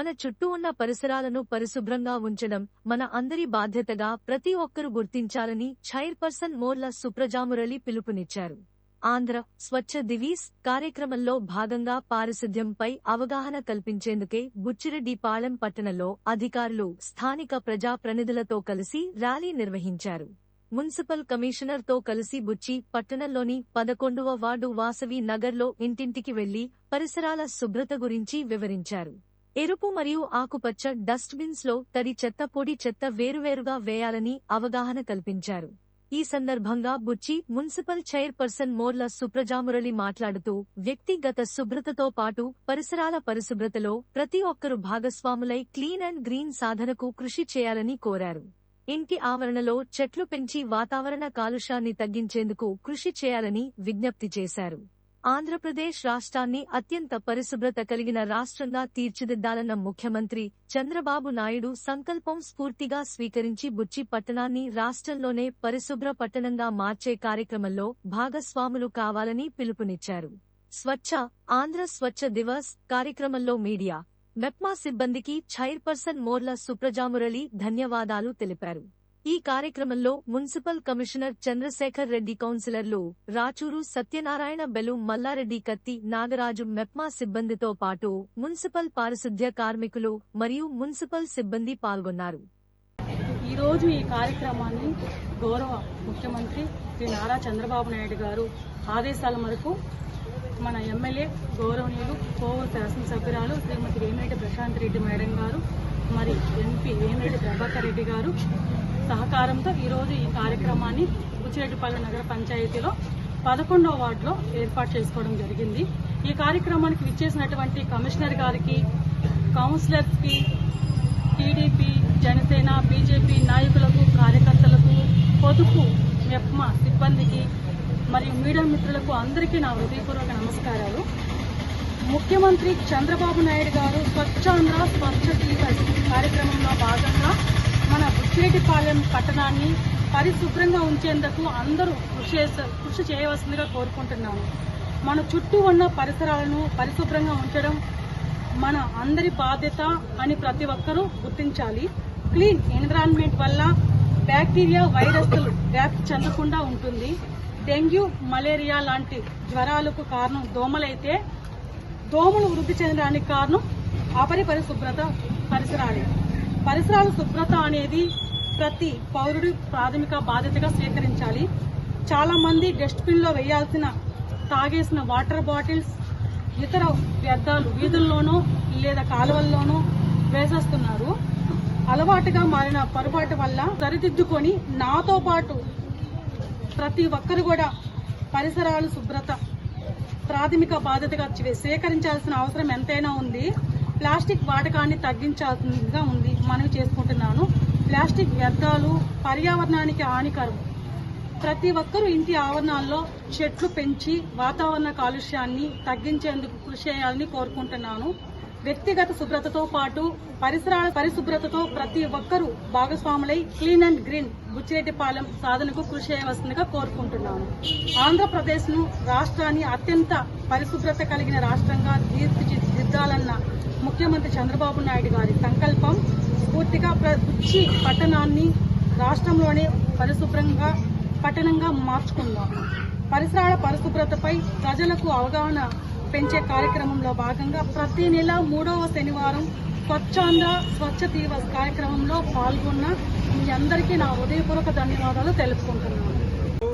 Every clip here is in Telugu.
మన చుట్టూ ఉన్న పరిసరాలను పరిశుభ్రంగా ఉంచడం మన అందరి బాధ్యతగా ప్రతి ఒక్కరూ గుర్తించాలని చైర్పర్సన్ మోర్ల సుప్రజామురళి పిలుపునిచ్చారు. ఆంధ్ర స్వచ్ఛ దివీస్ కార్యక్రమంలో భాగంగా పారిశుద్ధ్యంపై అవగాహన కల్పించేందుకే బుచ్చిరెడ్డిపాళెం పట్టణంలో అధికారులు స్థానిక ప్రజాప్రతినిధులతో కలిసి ర్యాలీ నిర్వహించారు. మున్సిపల్ కమిషనర్తో కలిసి బుచ్చి పట్టణంలోని పదకొండవ వార్డు వాసవి నగర్లో ఇంటింటికి వెళ్ళి పరిసరాల శుభ్రత గురించి వివరించారు. ఎరుపు మరియు ఆకుపచ్చ డస్ట్బిన్స్లో తడి చెత్త పొడి చెత్త వేరువేరుగా వేయాలని అవగాహన కల్పించారు. ఈ సందర్భంగా బుచ్చి మున్సిపల్ చైర్పర్సన్ మోర్ల సుప్రజామురళి మాట్లాడుతూ వ్యక్తిగత శుభ్రతతో పాటు పరిసరాల పరిశుభ్రతలో ప్రతి ఒక్కరూ భాగస్వాములై క్లీన్ అండ్ గ్రీన్ సాధనకు కృషి చేయాలని కోరారు. ఇంటి ఆవరణలో చెట్లు పెంచి వాతావరణ కాలుష్యాన్ని తగ్గించేందుకు కృషి చేయాలని విజ్ఞప్తి చేశారు. ఆంధ్రప్రదేశ్ రాష్ట్రాన్ని అత్యంత పరిశుభ్రత కలిగిన రాష్ట్రంగా తీర్చిదిద్దాలన్న ముఖ్యమంత్రి చంద్రబాబు నాయుడు సంకల్పం స్ఫూర్తిగా స్వీకరించి బుచ్చి పట్టణాన్ని రాష్ట్రంలోనే పరిశుభ్ర పట్టణంగా మార్చే కార్యక్రమంలో భాగస్వాములు కావాలని పిలుపునిచ్చారు. స్వచ్ఛ ఆంధ్ర స్వచ్ఛ దివస్ కార్యక్రమంలో మీడియా మెప్మా సిబ్బందికి చైర్పర్సన్ మోర్ల సుప్రజామురళి ధన్యవాదాలు తెలిపారు. ఈ కార్యక్రమంలో మున్సిపల్ కమిషనర్ చంద్రశేఖర్ రెడ్డి కౌన్సిలర్లు రాచూరు సత్యనారాయణ బెలు మల్లారెడ్డి కత్తి నాగరాజు మెప్మా సిబ్బందితో పాటు మున్సిపల్ పారిశుద్ధ్య కార్మికులు మరియు మున్సిపల్ సిబ్బంది పాల్గొన్నారు. ఈరోజు ఈ కార్యక్రమాన్ని గౌరవ ముఖ్యమంత్రి శ్రీ నారా చంద్రబాబు నాయుడు గారు ఆదేశాల మేరకు మన ఎమ్మెల్యే గౌరవనీయులు కోవూరు శాసనసభ్యురాలు శ్రీమతి వేమిరెడ్డి ప్రశాంత్ రెడ్డి మేడం గారు మంత్రి ఏమిరెడ్డి ప్రభాకర్ రెడ్డి గారు సహకారంతో ఈరోజు ఈ కార్యక్రమాన్ని బుచ్చిరెడ్డిపల్లి నగర పంచాయతీలో పదకొండవ వార్డులో ఏర్పాటు చేసుకోవడం జరిగింది. ఈ కార్యక్రమానికి విచ్చేసినటువంటి కమిషనర్ గారికి కౌన్సిలర్స్కి టీడీపీ జనసేన బీజేపీ నాయకులకు కార్యకర్తలకు పొదుపు మెప్మా సిబ్బందికి మరియు మీడియా మిత్రులకు అందరికీ నా హృదయపూర్వక నమస్కారాలు. ముఖ్యమంత్రి చంద్రబాబు నాయుడు గారు స్వచ్ఛాంధ్ర స్వచ్ఛ టీవస్ కార్యక్రమంలో భాగంగా మన బుచ్చిరెడ్డిపాలెం పట్టణాన్ని పరిశుభ్రంగా ఉంచేందుకు అందరూ కృషి కృషి చేయవలసిందిగా కోరుకుంటున్నాను మన చుట్టూ ఉన్న పరిసరాలను పరిశుభ్రంగా ఉంచడం మన అందరి బాధ్యత అని ప్రతి ఒక్కరూ గుర్తించాలి. క్లీన్ ఎన్విరాన్మెంట్ వల్ల బ్యాక్టీరియా వైరస్లు వ్యాప్తి చెందకుండా ఉంటుంది. డెంగ్యూ మలేరియా లాంటి జ్వరాలకు కారణం దోమలైతే దోమలు వృద్ధి చెందడానికి కారణం అపరిపరిశుభ్రత పరిసరాలే. పరిసరాల శుభ్రత అనేది ప్రతి పౌరుడి ప్రాథమిక బాధ్యతగా స్వీకరించాలి. చాలామంది డస్ట్బిన్లో వేయాల్సిన తాగేసిన వాటర్ బాటిల్స్ ఇతర వ్యర్థాలు వీధుల్లోనో లేదా కాలువల్లోనో వేసేస్తున్నారు. అలవాటుగా మారిన పొరపాటు వల్ల సరిదిద్దుకొని నాతో పాటు ప్రతి ఒక్కరు కూడా పరిసరాలు శుభ్రత ప్రాథమిక బాధ్యతగా సేకరించాల్సిన అవసరం ఎంతైనా ఉంది. ప్లాస్టిక్ వాడకాన్ని తగ్గించాల్సిందిగా ఉంది. మనవి చేసుకుంటున్నాను. ప్లాస్టిక్ వ్యర్థాలు పర్యావరణానికి హానికరం. ప్రతి ఒక్కరూ ఇంటి ఆవరణాల్లో చెట్లు పెంచి వాతావరణ కాలుష్యాన్ని తగ్గించేందుకు కృషి చేయాలని కోరుకుంటున్నాను. వ్యక్తిగత శుభ్రతతో పాటు పరిసరాల పరిశుభ్రతతో ప్రతి ఒక్కరూ భాగస్వాములై క్లీన్ అండ్ గ్రీన్ బుచ్చిరెడ్డిపాలెం సాధనకు కృషి చేయవలసిందిగా కోరుకుంటున్నాను. ఆంధ్రప్రదేశ్ను రాష్ట్రాన్ని అత్యంత పరిశుభ్రత కలిగిన రాష్ట్రంగా తీర్చిదిద్దాలన్న ముఖ్యమంత్రి చంద్రబాబు నాయుడు గారి సంకల్పం పూర్తిగా బుచ్చి పట్టణాన్ని రాష్ట్రంలోనే పరిశుభ్రంగా పట్టణంగా మార్చుకుందాం పరిసరాల పరిశుభ్రతపై ప్రజలకు అవగాహన పెంచే కార్యక్రమంలో భాగంగా ప్రతి నెల మూడవ శనివారం స్వచ్ఛాంధ్ర స్వచ్ఛ దీవస్ కార్యక్రమంలో పాల్గొన్న మీ అందరికీ నా హృదయపూర్వక ధన్యవాదాలు తెలుపుకుంటున్నాను.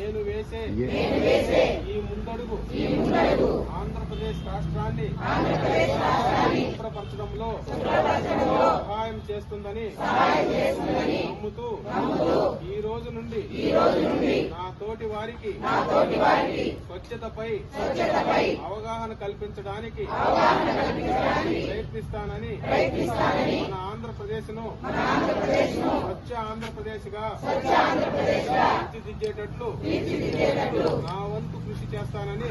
నేను వేసే ఈ ముందడుగు ఆంధ్రప్రదేశ్ రాష్ట్రాన్ని శుభ్రపరచడంలో సహాయం చేస్తుందని నమ్ముతూ ఈ రోజు నుండి నా తోటి వారికి స్వచ్ఛతపై అవగాహన కల్పించడానికి ప్రయత్నిస్తానని మన ఆంధ్రప్రదేశ్ను స్వచ్ఛ ఆంధ్రప్రదేశ్గా తీర్చిదిద్దేటట్లు నా వంతు కృషి చేస్తానని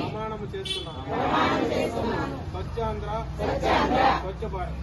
ప్రమాణము చేస్తున్నాను. స్వచ్ఛ ఆంధ్ర స్వచ్ఛ భారత్.